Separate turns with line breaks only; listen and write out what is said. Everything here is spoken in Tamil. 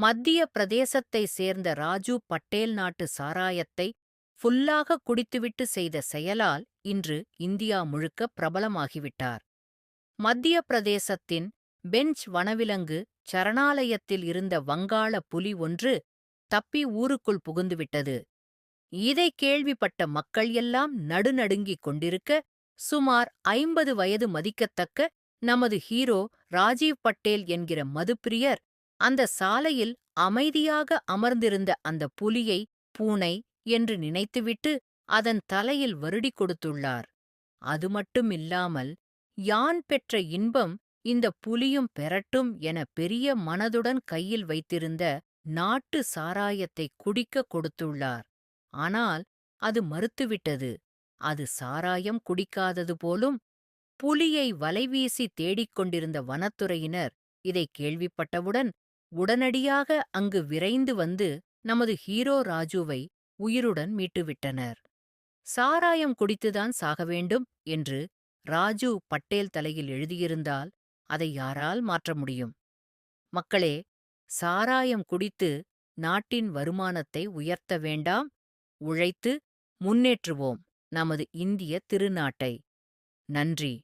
மத்திய பிரதேசத்தை சேர்ந்த ராஜு பட்டேல் நாட்டு சாராயத்தை ஃபுல்லாக குடித்துவிட்டு செய்த செயலால் இன்று இந்தியா முழுக்க பிரபலமாகிவிட்டார். மத்திய பிரதேசத்தின் பெஞ்ச் வனவிலங்கு சரணாலயத்தில் இருந்த வங்காள புலி ஒன்று தப்பி ஊருக்குள் புகுந்துவிட்டது. இதைக் கேள்விப்பட்ட மக்கள் எல்லாம் நடுநடுங்கிக் கொண்டிருக்க சுமார் ஐம்பது வயது மதிக்கத்தக்க நமது ஹீரோ ராஜீவ் பட்டேல் என்கிற மதுப்பிரியர் அந்த சாலையில் அமைதியாக அமர்ந்திருந்த அந்த புலியை பூனை என்று நினைத்துவிட்டு அதன் தலையில் வருடிக் கொடுத்துள்ளார். அது மட்டுமில்லாமல் யான் பெற்ற இன்பம் இந்த புலியும் பெறட்டும் என பெரிய மனதுடன் கையில் வைத்திருந்த நாட்டு சாராயத்தை குடிக்கக் கொடுத்துள்ளார். ஆனால் அது மறுத்துவிட்டது. அது சாராயம் குடிக்காதது போலும் புலியை வலைவீசி தேடிக் கொண்டிருந்த வனத்துறையினர் இதைக் கேள்விப்பட்டவுடன் உடனடியாக அங்கு விரைந்து வந்து நமது ஹீரோ ராஜுவை உயிருடன் மீட்டுவிட்டனர். சாராயம் குடித்துதான் சாக வேண்டும் என்று ராஜு பட்டேல் தலையில் எழுதியிருந்தால் அதை யாரால் மாற்ற முடியும்? மக்களே சாராயம் குடித்து நாட்டின் வருமானத்தை உயர்த்த வேண்டாம். உழைத்து முன்னேற்றுவோம் நமது இந்திய திருநாட்டை. நன்றி.